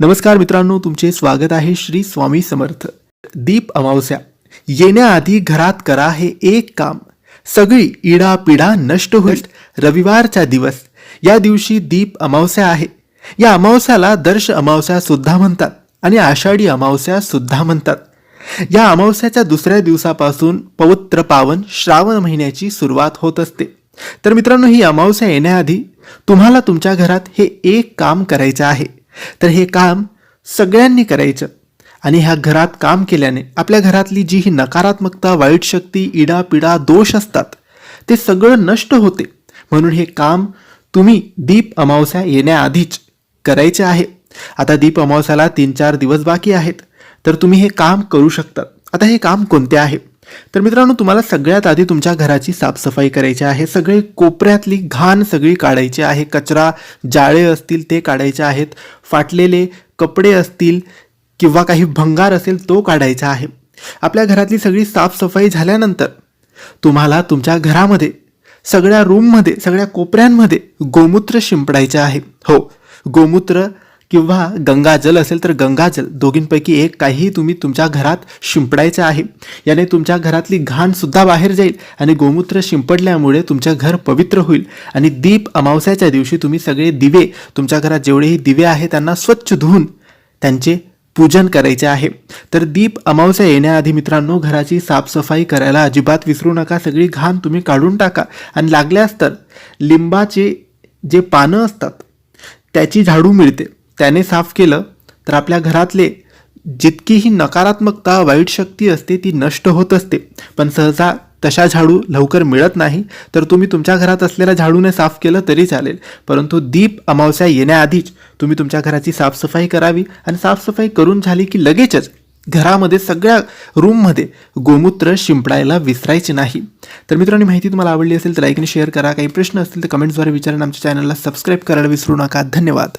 नमस्कार मित्रांनो तुमचे स्वागत आहे श्री स्वामी समर्थ. दीप अमावस्या. येण्याआधी घरात करा हे एक काम. सगळी इडा पिडा नष्ट होईल. रविवारचा दिवस. या दिवशी दीप अमावस्या आहे. या अमावस्याला दर्श अमावस्या सुद्धा म्हणतात आणि आषाढी अमावस्या सुद्धा म्हणतात. या अमावस्याच्या दुसऱ्या दिवसापासून पवित्र पावन श्रावण महिन्याची सुरुवात होत असते. तर मित्रांनो ही अमावस्या येण्याआधी तुम्हाला तुमच्या घरात हे एक काम करायचं आहे. तर हे काम सगळ्यांनी करायचं. आणि ह्या घरात काम केल्याने आपल्या घरातली जी ही नकारात्मकता वाईट शक्ती इडा पिडा दोष असतात ते सगळं नष्ट होते. म्हणून हे काम तुम्ही दीप अमावस्या येण्याआधीच करायचे आहे. आता दीप अमावस्याला तीन चार दिवस बाकी आहेत. तर तुम्ही हे काम करू शकता. आता हे काम कोणते आहे? तर मित्रांनो तुम्हाला सगळ्यात आधी तुमच्या घराची साफसफाई करायची आहे. सगळे कोपऱ्यातली घाण सगळी काढायची आहे. कचरा जाळे असतील ते काढायचे आहेत. फाटलेले कपडे असतील किंवा काही भंगार असेल तो काढायचा आहे. आपल्या घरातली सगळी साफसफाई झाल्यानंतर तुम्हाला तुमच्या घरामध्ये सगळ्या रूममध्ये सगळ्या कोपऱ्यांमध्ये गोमूत्र शिंपडायचे आहे. हो गोमूत्र किंवा गंगाजल असेल तर गंगाजल दोघींपैकी एक काहीही तुम्ही तुमच्या घरात शिंपडायचं आहे. याने तुमच्या घरातली घाण सुद्धा बाहेर जाईल आणि गोमूत्र शिंपडल्यामुळे तुमचं घर पवित्र होईल. आणि दीप अमावस्याच्या दिवशी तुम्ही सगळे दिवे तुमच्या घरात जेवढेही दिवे आहे त्यांना स्वच्छ धुवून त्यांचे पूजन करायचे आहे. तर दीप अमावस्या येण्याआधी मित्रांनो घराची साफसफाई करायला अजिबात विसरू नका. सगळी घाण तुम्ही काढून टाका. आणि लागल्यास तर लिंबाचे जे पानं असतात त्याची झाडू मिळते. त्याने साफ केलं तर आपल्या घरातले जितकीही नकारात्मकता वाईट शक्ती असते ती नष्ट होत असते. पण सहसा तशा झाडू लवकर मिळत नाही तर तुम्ही तुमच्या घरात असलेल्या झाडूने साफ केलं तरी चालेल. परंतु दीप अमावस्या येण्याआधीच तुम्ही तुमच्या घराची साफसफाई करावी आणि साफसफाई करून झाली की लगेचच घरामध्ये सगळ्या रूममध्ये गोमूत्र शिंपडायला विसरायचे नाही. तर मित्रांनो माहिती तुम्हाला आवडली असेल तर लाईक आणि शेअर करा. काही प्रश्न असतील तर कमेंट्सद्वारे विचारा आमच्या चॅनलला सबस्क्राईब करायला विसरू नका. धन्यवाद.